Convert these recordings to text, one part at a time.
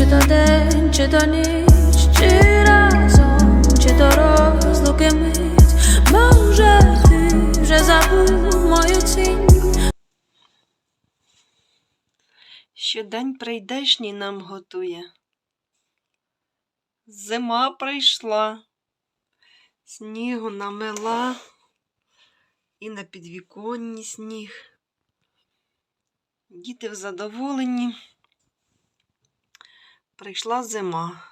чи то день, чи то ніч, чи разом, чи то розлуки мить, може ти вже забув мою цінь. Що день прийдешній нам готує. Зима прийшла, снігу намела, і на підвіконні сніг. Діти в задоволенні. Прийшла зима.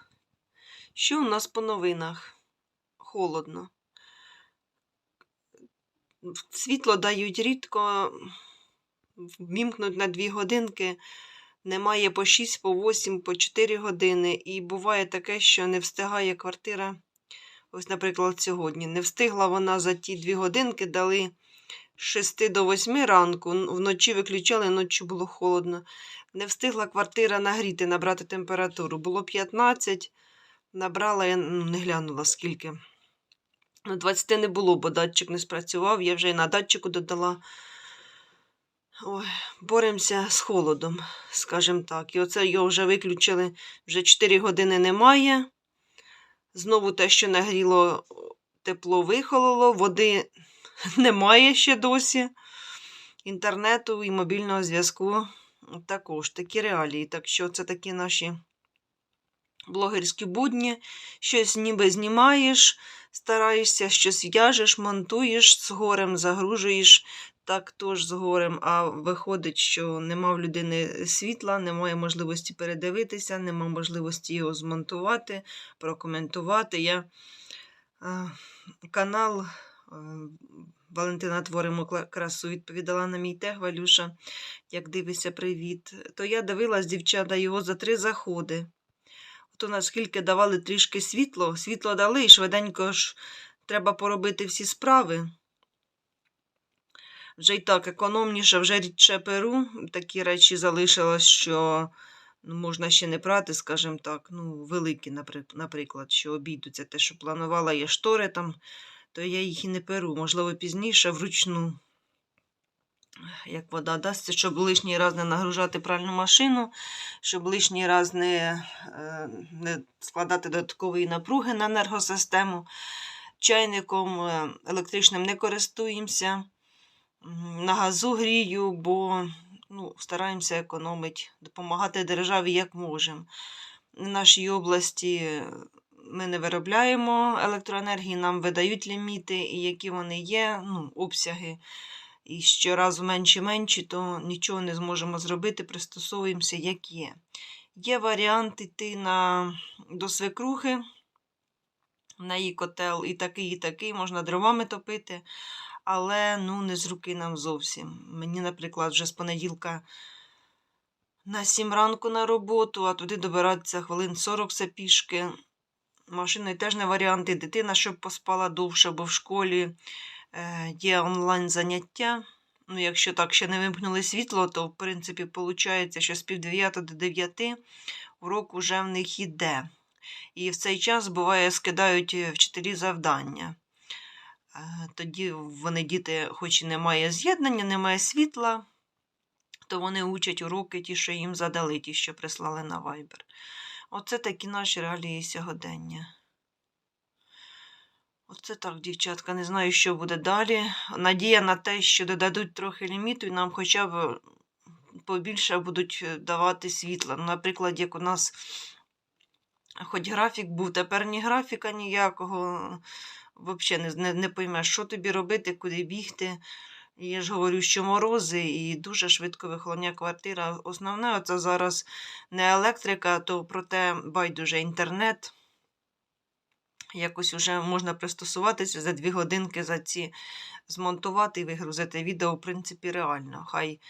Що у нас по новинах? Холодно. Світло дають рідко, вмімкнуть на дві годинки. Немає по 6, по 8, по 4 години. І буває таке, що не встигає квартира. Ось, наприклад, сьогодні. Не встигла вона за ті 2 годинки, дали 6 до 8 ранку. Вночі виключали, ночі було холодно. Не встигла квартира нагріти, набрати температуру. Було 15, набрала, я ну, не глянула скільки. Ну, 20 не було, бо датчик не спрацював. Я вже і на датчику додала. Ой, боремося з холодом, скажімо так. І оце його вже виключили, вже 4 години немає. Знову те, що нагріло, тепло вихололо, води немає ще досі. Інтернету і мобільного зв'язку також такі реалії. Так що це такі наші блогерські будні. Щось ніби знімаєш, стараєшся, щось в'яжеш, монтуєш, з горем загружуєш так теж з горем, а виходить, що нема в людини світла, немає можливості передивитися, нема можливості його змонтувати, прокоментувати. Я е, канал Валентина Творимо красу відповідала на мій тег, Валюша, як дивишся, привіт. То я дивилась, дівчата, його за три заходи. То наскільки давали трішки світло, світло дали, і швиденько ж треба поробити всі справи. Вже й так економніше, вже рідше перу. Такі речі залишилось, що ну, можна ще не прати, скажімо так. Ну, великі, наприклад, що обійдуться те, що планувала я штори там, то я їх і не перу. Можливо, пізніше вручну. Як вода дасться, щоб лишній раз не нагружати пральну машину, щоб лишній раз не, е, не складати додаткової напруги на енергосистему. Чайником е, електричним не користуємося. На газу грію, бо ну, стараємося економити, допомагати державі як можемо. В нашій області ми не виробляємо електроенергії, нам видають ліміти, і які вони є, ну, обсяги. І щоразу менші менші, то нічого не зможемо зробити, пристосовуємося, як є. Є варіант йти на, до свекрухи, на її котел, і такий, і такий, можна дровами топити але ну не з руки нам зовсім. Мені, наприклад, вже з понеділка на 7 ранку на роботу, а туди добиратися хвилин 40 все пішки. Машиною теж не варіант. І дитина, щоб поспала довше, бо в школі е, є онлайн заняття. Ну, якщо так ще не вимкнули світло, то в принципі виходить, що з пів 9 до 9 урок уже в них іде. І в цей час буває скидають е, вчителі завдання. Е, Тоді вони діти, хоч і немає з'єднання, немає світла, то вони учать уроки, ті, що їм задали, ті, що прислали на Viber. Оце такі наші реалії сьогодення. Оце так, дівчатка, не знаю, що буде далі. Надія на те, що додадуть трохи ліміту, і нам хоча б побільше будуть е, давати світла. Ну, Наприклад, як у нас хоч графік був, тепер ні графіка ніякого. Взагалі не, не, не поймеш, що тобі робити, куди бігти. Я ж говорю, що морози і дуже швидко вихолоняє квартира. Основне, це зараз не електрика, то проте байдуже інтернет. Якось вже можна пристосуватися за дві годинки за ці змонтувати і вигрузити відео, в принципі, реально. Хай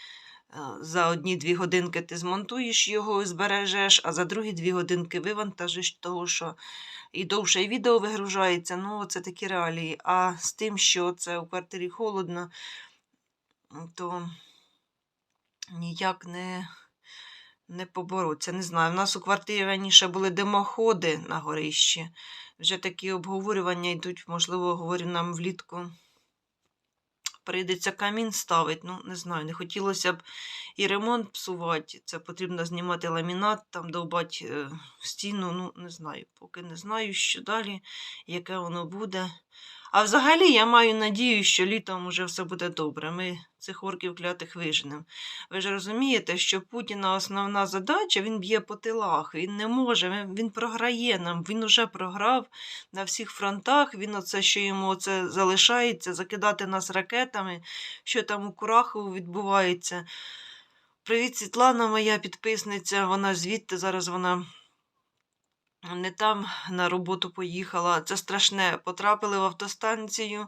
е, за одні-дві годинки ти змонтуєш його і збережеш, а за другі дві годинки вивантажиш того, що і довше відео вигружається. Ну, це такі реалії. А з тим, що це у квартирі холодно, то ніяк не, не побороться. Не знаю. У нас у квартирі раніше були димоходи на горищі. Вже такі обговорювання йдуть, можливо, говорю нам влітку прийдеться камін ставити. Ну, не знаю, не хотілося б і ремонт псувати. Це потрібно знімати ламінат, там довбати е, стіну. Ну, не знаю, поки не знаю, що далі, яке воно буде. А взагалі я маю надію, що літом уже все буде добре. Ми цих орків клятих виженемо. Ви ж розумієте, що Путіна основна задача він б'є по тилах. Він не може, він, програє нам. Він уже програв на всіх фронтах. Він оце, що йому оце залишається, закидати нас ракетами, що там у Курахову відбувається. Привіт, Світлана, моя підписниця. Вона звідти зараз вона не там на роботу поїхала. Це страшне. Потрапили в автостанцію,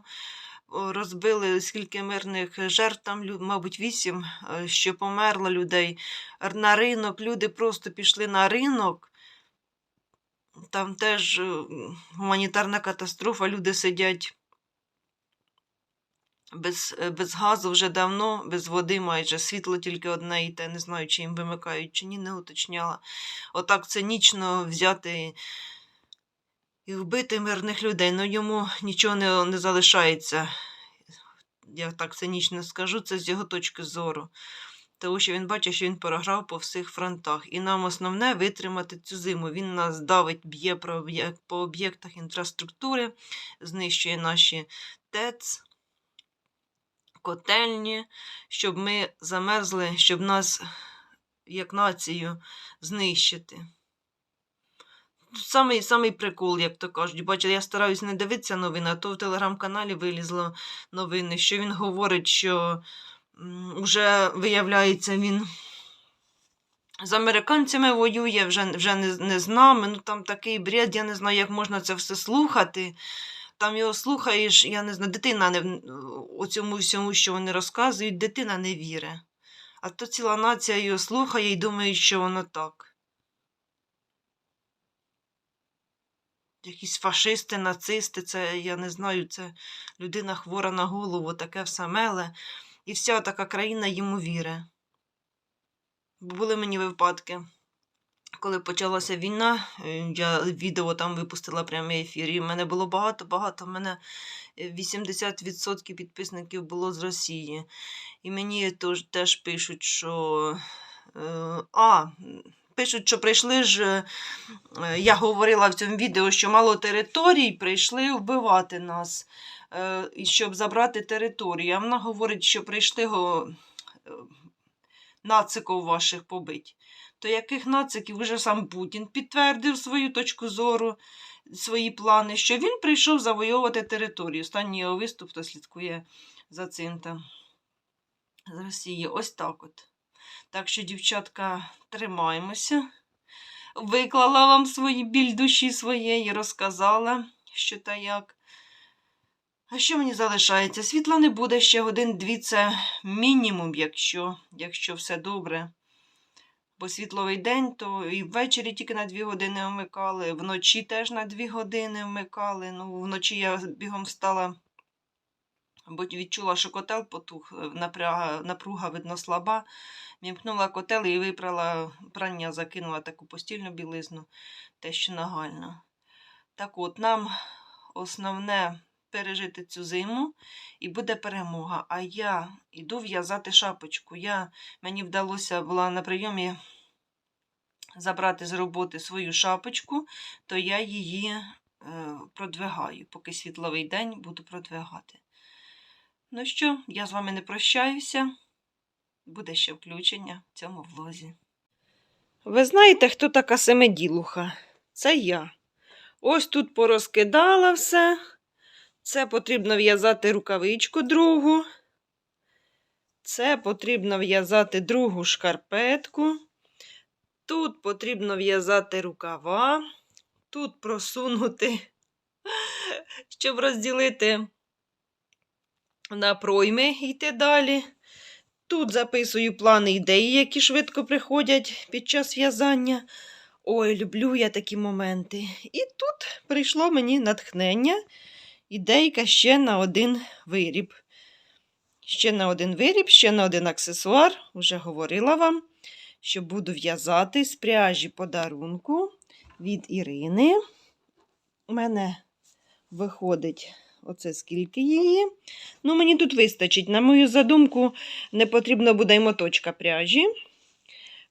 розбили скільки мирних жертв, там, мабуть, вісім, е, що померло людей. На ринок люди просто пішли на ринок. Там теж е, гуманітарна катастрофа, люди сидять без, е, без газу вже давно, без води майже, світло тільки одне і те, не знаю, чи їм вимикають, чи ні, не уточняла. Отак цинічно взяти і вбити мирних людей, ну йому нічого не, не залишається. Я так цинічно скажу, це з його точки зору. Тому що він бачить, що він програв по всіх фронтах. І нам основне витримати цю зиму. Він нас давить, б'є по об'єктах інфраструктури, знищує наші ТЕЦ, котельні, щоб ми замерзли, щоб нас, як націю, знищити. Самий, самий прикол, як то кажуть. Бачите, я стараюсь не дивитися новини, а то в телеграм-каналі вилізло новини, що він говорить, що вже виявляється, він з американцями воює, вже, вже не, не з нами. Ну там такий бред, я не знаю, як можна це все слухати. Там його слухаєш, я не знаю, дитина не у цьому всьому, що вони розказують, дитина не вірить. А то ціла нація його слухає і думає, що воно так. Якісь фашисти, нацисти, це я не знаю, це людина хвора на голову, таке все меле. І вся така країна йому вірить. Були мені випадки, коли почалася війна, е, я відео там випустила прямий ефір, і в мене було багато-багато. В мене е, 80% підписників було з Росії. І мені тож, теж пишуть, що. Е, а, пишуть, що прийшли ж. е, Я говорила в цьому відео, що мало територій прийшли вбивати нас, е, щоб забрати територію. А вона говорить, що прийшли го, нациків ваших побить. То яких нациків вже сам Путін підтвердив свою точку зору, свої плани, що він прийшов завойовувати територію. Останній його виступ, хто слідкує за цим там з Росії. Ось так от. Так що, дівчатка, тримаємося. Виклала вам свої біль душі своєї, розказала, що та як. А що мені залишається? Світла не буде ще годин-дві, це мінімум, якщо, якщо все добре. Бо світловий день, то і ввечері тільки на дві години вмикали, вночі теж на дві години вмикали. Ну, вночі я бігом встала, бо відчула, що котел потух, напряга, напруга, видно, слаба. Вімкнула котел і випрала прання, закинула таку постільну білизну, те, що нагально. Так от, нам основне пережити цю зиму і буде перемога. А я йду в'язати шапочку. Я, мені вдалося була на прийомі забрати з роботи свою шапочку, то я її е, продвигаю. Поки світловий день буду продвигати. Ну що, я з вами не прощаюся. Буде ще включення в цьому влозі. Ви знаєте, хто така семиділуха? Це я. Ось тут порозкидала все. Це потрібно в'язати рукавичку другу. Це потрібно в'язати другу шкарпетку. Тут потрібно в'язати рукава. Тут просунути, щоб розділити на пройми йти далі. Тут записую плани ідеї, які швидко приходять під час в'язання. Ой, люблю я такі моменти. І тут прийшло мені натхнення, ідейка ще на один виріб. Ще на один виріб, ще на один аксесуар. Уже говорила вам, що буду в'язати з пряжі подарунку від Ірини. У мене виходить оце скільки її. Ну, мені тут вистачить. На мою задумку, не потрібно буде й моточка пряжі.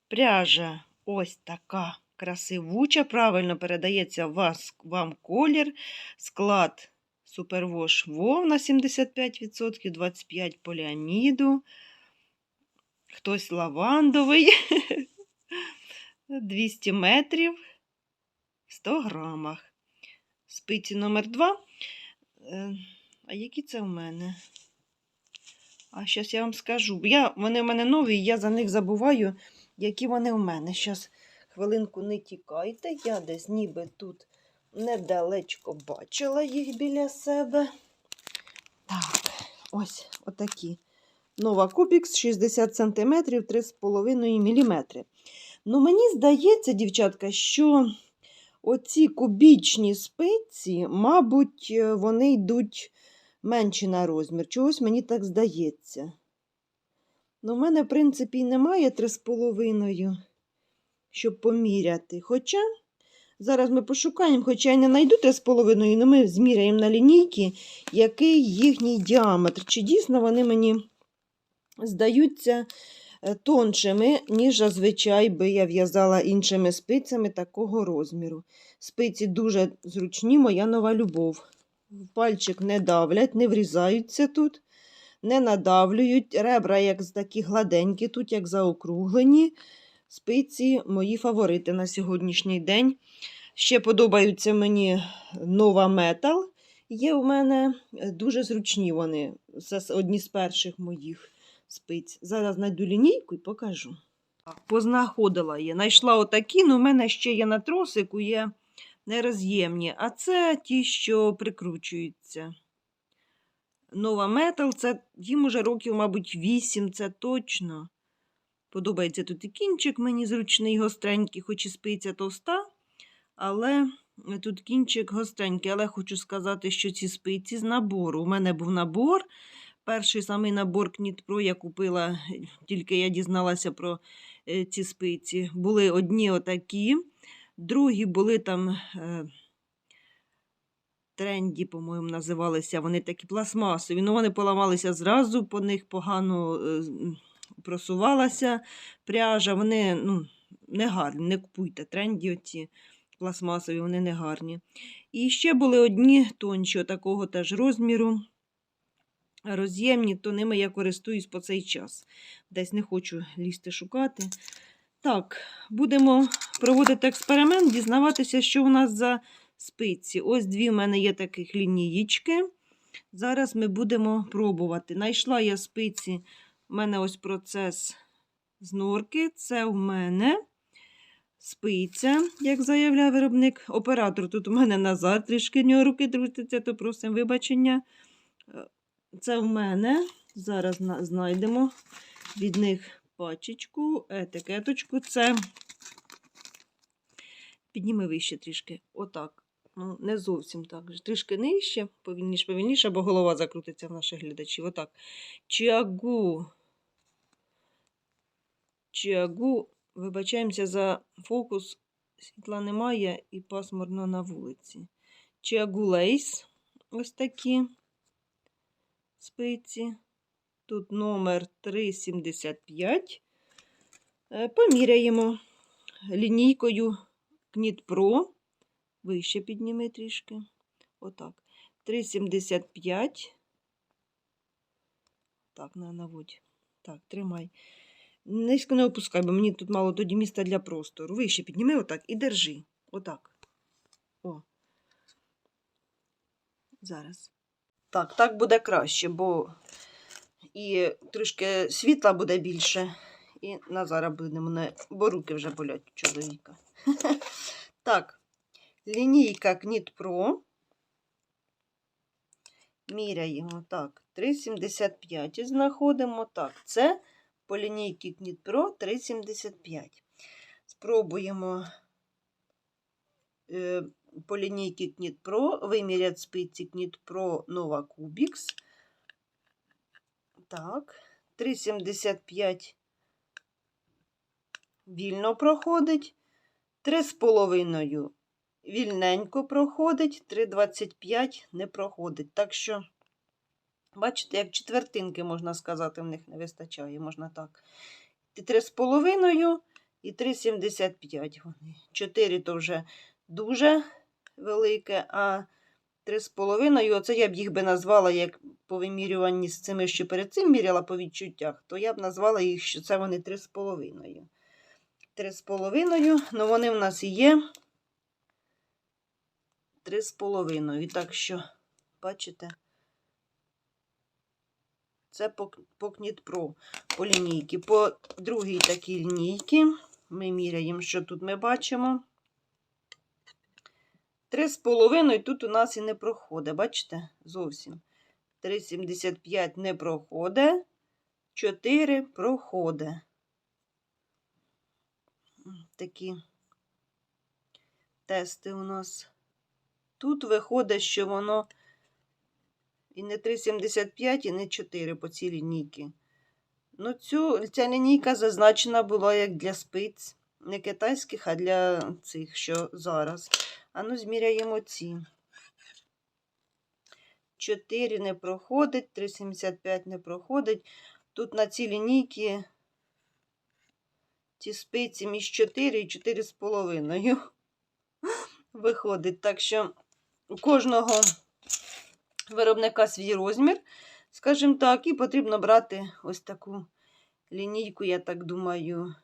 Пряжа ось така красивуча, правильно передається вас, вам колір, склад супервош вовна 75%, 25% поліаміду, хтось лавандовий, 200 метрів, 100 грамах. Спиці номер 2. А які це в мене? А зараз я вам скажу. Я, вони в мене нові, я за них забуваю, які вони в мене. Зараз хвилинку не тікайте. Я десь ніби тут недалечко бачила їх біля себе. Так, ось отакі. Нова Кубікс 60 см 3,5 мм. Ну, мені здається, дівчатка, що оці кубічні спиці, мабуть, е, вони йдуть менші на розмір. Чогось мені так здається. Ну, в мене, в принципі, немає 3,5, щоб поміряти. Хоча зараз ми пошукаємо, хоча я не знайду 3,5, але ми зміряємо на лінійки, який їхній діаметр. Чи дійсно вони мені здаються е, тоншими, ніж зазвичай би я в'язала іншими спицями такого розміру. Спиці дуже зручні, моя нова любов. Пальчик не давлять, не врізаються тут, не надавлюють. Ребра, як такі гладенькі, тут як заокруглені. Спиці мої фаворити на сьогоднішній день. Ще подобаються мені нова метал. Є у мене е, дуже зручні вони. Це одні з перших моїх спиць. Зараз знайду лінійку і покажу. Познаходила я. Знайшла отакі, але в мене ще є на тросику, є нероз'ємні. А це ті, що прикручуються. Нова метал, це їм уже років, мабуть, 8, це точно. Подобається тут і кінчик мені зручний, гостренький, хоч і спиця товста, але тут кінчик гостренький. Але хочу сказати, що ці спиці з набору. У мене був набор. Перший самий набор Кніт Про я купила, тільки я дізналася про е, ці спиці. Були одні отакі, другі були там е, тренді, по-моєму, називалися. Вони такі пластмасові. Ну, вони поламалися зразу, по них погано е, просувалася пряжа. Вони ну, не гарні, не купуйте тренді оці пластмасові, вони не гарні. І ще були одні тонші, такого теж розміру роз'ємні, то ними я користуюсь по цей час. Десь не хочу лізти шукати. Так, будемо проводити експеримент, дізнаватися, що у нас за спиці. Ось дві в мене є таких лінієчки. Зараз ми будемо пробувати. Найшла я спиці, у мене ось процес з норки. Це у мене спиця, як заявляє виробник. Оператор тут у мене назад, трішки в нього руки трусяться, то просимо вибачення. Це в мене. Зараз знайдемо від них пачечку, етикеточку. Це підніми вище трішки. Отак. Ну, не зовсім так. Трішки нижче, повільніше, повільніше, бо голова закрутиться в наших глядачів. Отак. Чиагу. Чиагу. Вибачаємося за фокус. Світла немає і пасмурно на вулиці. Чиагу лейс. Ось такі спиці. Тут номер 375. Е, Поміряємо лінійкою Кніт Pro. Вище підніми трішки. Отак. 375. Так, на наводь. Так, тримай. Низько не опускай, бо мені тут мало тоді міста для простору. Вище підніми отак і держи. Отак. О. Зараз. Так, так буде краще, бо і трішки світла буде більше. І на зараз будемо не, бо руки вже болять у чоловіка. Так, лінійка Кніт Pro. Міряємо так, 3,75 і знаходимо так. Це по лінійці Кніт 3,75. Спробуємо е, по лінійці Кніт виміряти спиці Кніт Pro Nova Cubix. Так, 3,75 вільно проходить. 3,5 вільненько проходить, 3,25 не проходить. Так що, бачите, як четвертинки, можна сказати, в них не вистачає, можна так. І 3,5 і 3,75 вони. 4 то вже дуже велике, а 3,5, оце я б їх би назвала, як по вимірюванні з цими, що перед цим міряла по відчуттях, то я б назвала їх, що це вони 3,5. 3,5, ну вони в нас і є 3,5. І так що, бачите, це по, по Кнітпро, по лінійці. По другій такій лінійці ми міряємо, що тут ми бачимо. 3,5 тут у нас і не проходить, бачите? Зовсім. 3,75 не проходить, 4 проходить. Такі тести у нас. Тут виходить, що воно і не 3,75, і не 4 по цій лінійці. Ну, цю, ця лінійка зазначена була як для спиць. Не китайських, а для цих, що зараз. А ну, зміряємо ці. 4 не проходить, 3,75 не проходить. Тут на цій лінійці ці спиці між 4 і 4,5 виходить. Так що у кожного виробника свій розмір, скажімо так, і потрібно брати ось таку лінійку, я так думаю,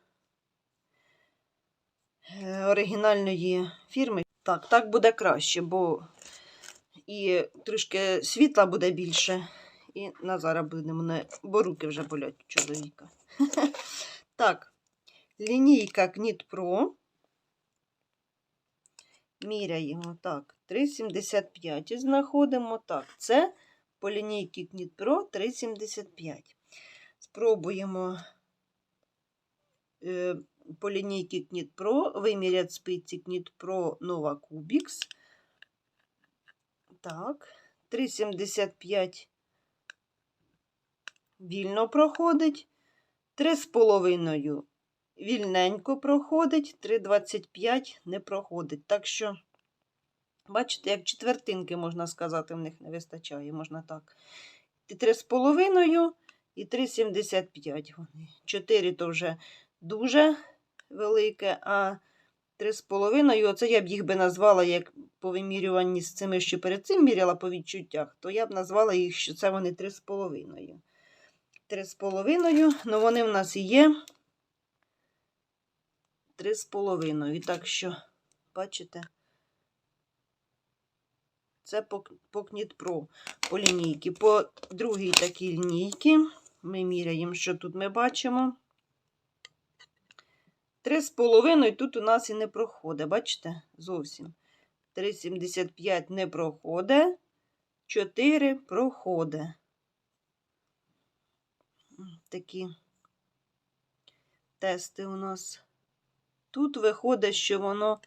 е, оригінальної фірми. Так, так буде краще, бо і трішки світла буде більше. І на зараз будемо не, бо руки вже болять у чоловіка. Так, лінійка Кніт Pro. Міряємо так, 3,75 і знаходимо так. Це по лінійці Кніт Pro 3,75. Спробуємо е, по лінійці Кніт виміряти спиці Кніт Pro Nova Cubics. Так, 3,75 вільно проходить. 3,5 вільненько проходить, 3,25 не проходить. Так що, бачите, як четвертинки, можна сказати, в них не вистачає, можна так. І 3,5 і 3,75 вони. 4 то вже дуже велике, а 3,5, оце я б їх би назвала, як по вимірюванні з цими, що перед цим міряла по відчуттях, то я б назвала їх, що це вони 3,5. 3,5, ну вони в нас і є 3,5. І так що, бачите, це по, по Кнітпро, по лінійці. По другій такій лінійці ми міряємо, що тут ми бачимо. 3,5 тут у нас і не проходить, бачите, зовсім. 3,75 не проходить, 4 проходить. Такі тести у нас. Тут виходить, що воно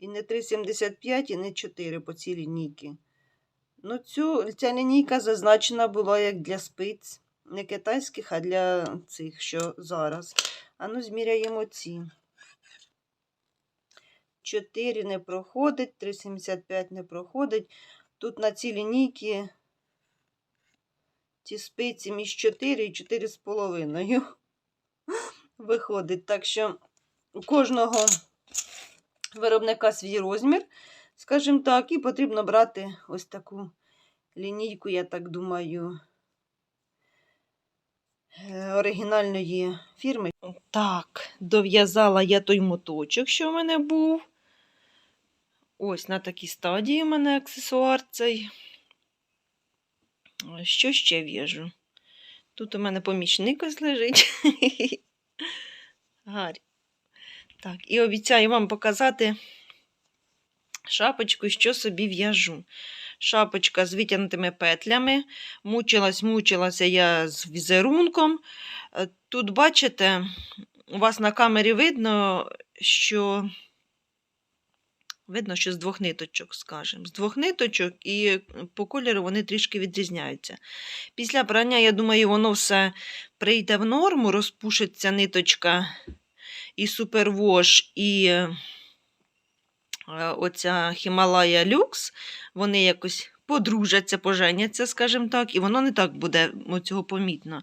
і не 3,75, і не 4 по цій лінійці. Ну, цю, ця лінійка зазначена була як для спиць. Не китайських, а для цих, що зараз. А ну, зміряємо ці. 4 не проходить, 3,75 не проходить. Тут на цій лінійці ці спиці між 4 і 4,5 виходить. Так що у кожного виробника свій розмір, скажімо так, і потрібно брати ось таку лінійку, я так думаю, е, оригінальної фірми. Так, дов'язала я той моточок, що в мене був. Ось на такій стадії у мене аксесуар цей. Що ще в'яжу? Тут у мене помічник ось лежить. Гарі. Так, і обіцяю вам показати шапочку, що собі в'яжу. Шапочка з витягнутими петлями. Мучилась, мучилася я з візерунком. Е, Тут, бачите, у вас на камері видно, що видно, що з двох ниточок, скажімо. З двох ниточок, і по кольору вони трішки відрізняються. Після прання, я думаю, воно все прийде в норму, розпушиться ниточка і супервош, і е, оця Хімалая Люкс, вони якось подружаться, поженяться, скажімо так, і воно не так буде цього помітно.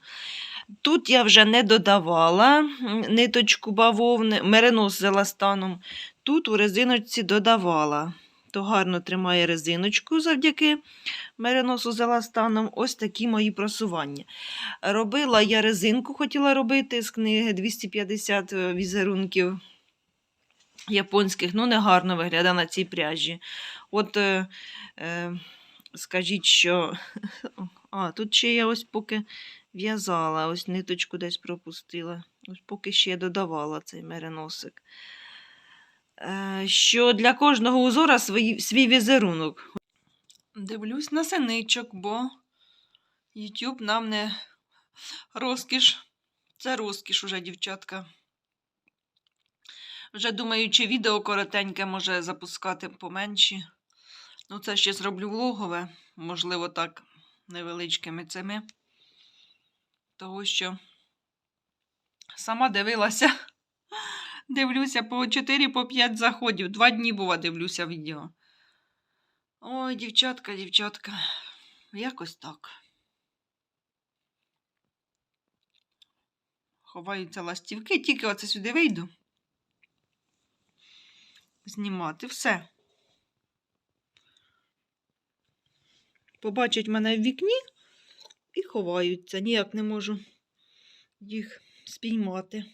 Тут я вже не додавала ниточку бавовни, меринос з еластаном. Тут у резиночці додавала. То гарно тримає резиночку завдяки мериносу з еластаном. Ось такі мої просування. Робила я резинку, хотіла робити з книги 250 візерунків японських, ну не гарно виглядає на цій пряжі. От е, е, скажіть, що. А, тут ще я ось поки в'язала, ось ниточку десь пропустила. Ось поки ще додавала цей мериносик. Е, що для кожного узора свій, свій візерунок. Дивлюсь на синичок, бо YouTube нам не розкіш. Це розкіш уже, дівчатка. Вже думаю, чи відео коротеньке може запускати поменші. Ну, це ще зроблю влогове, можливо, так, невеличкими цими. Того, що сама дивилася. Дивлюся по 4-5 по 5 заходів. Два дні, бува, дивлюся відео. Ой, дівчатка, дівчатка. Якось так. Ховаються ластівки, тільки оце сюди вийду. Знімати все. Побачать мене в вікні і ховаються. Ніяк не можу їх спіймати.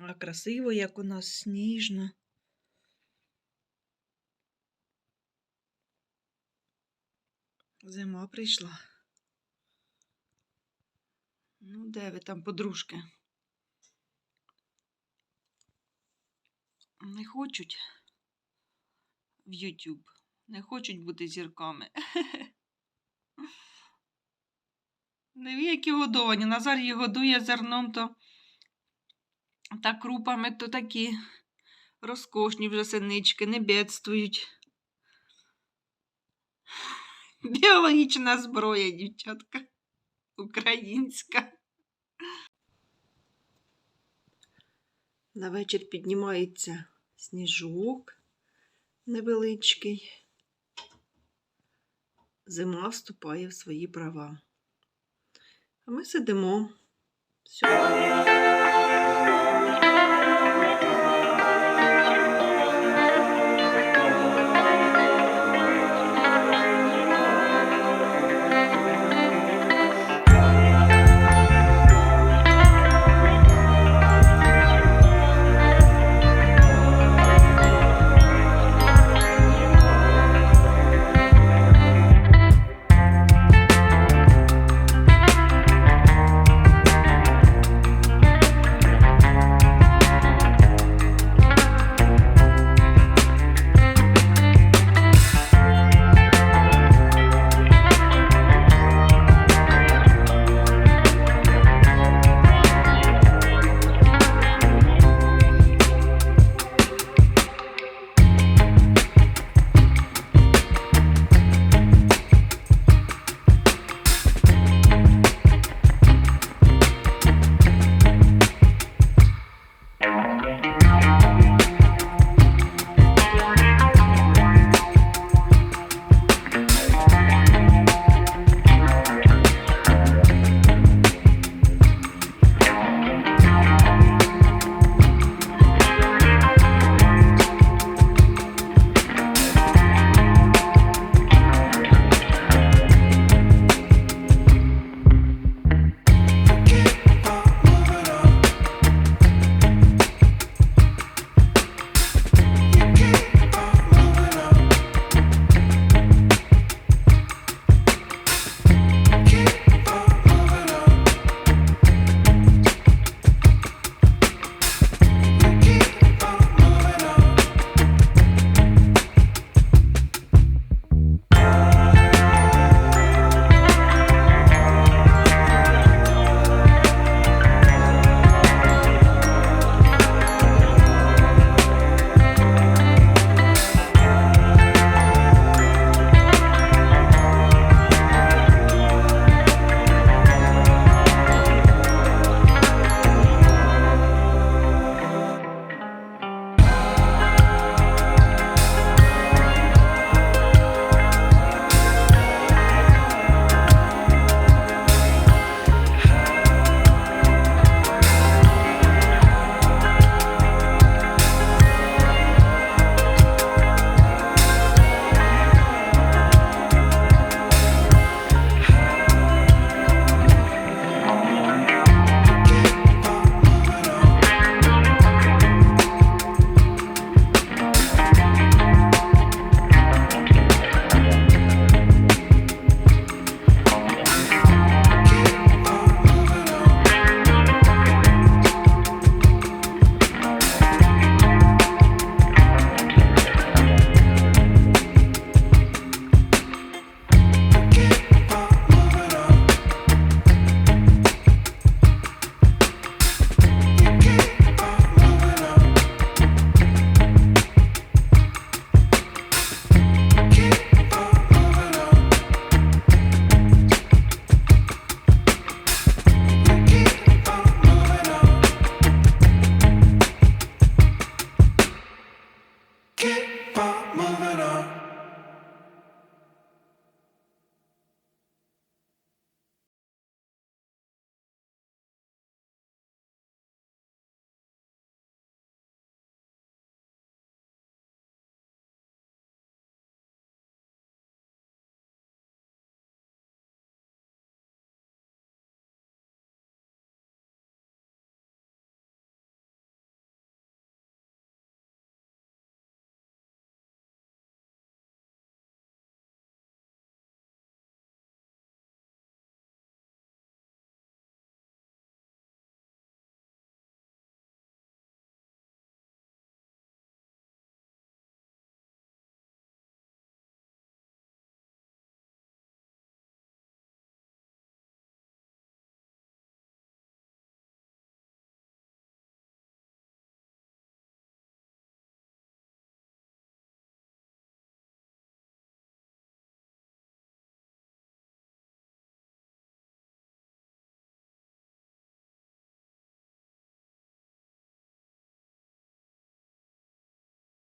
А красиво, як у нас сніжно. Зима прийшла. Ну, де ви там, подружки? Не хочуть в YouTube. Не хочуть бути зірками. Не які годовані. Назар їх годує зерном, то та крупами, то такі розкошні вже синички, не бедствують. Біологічна зброя, дівчатка. Українська. На вечір піднімається сніжок невеличкий. Зима вступає в свої права. А ми сидимо. Все.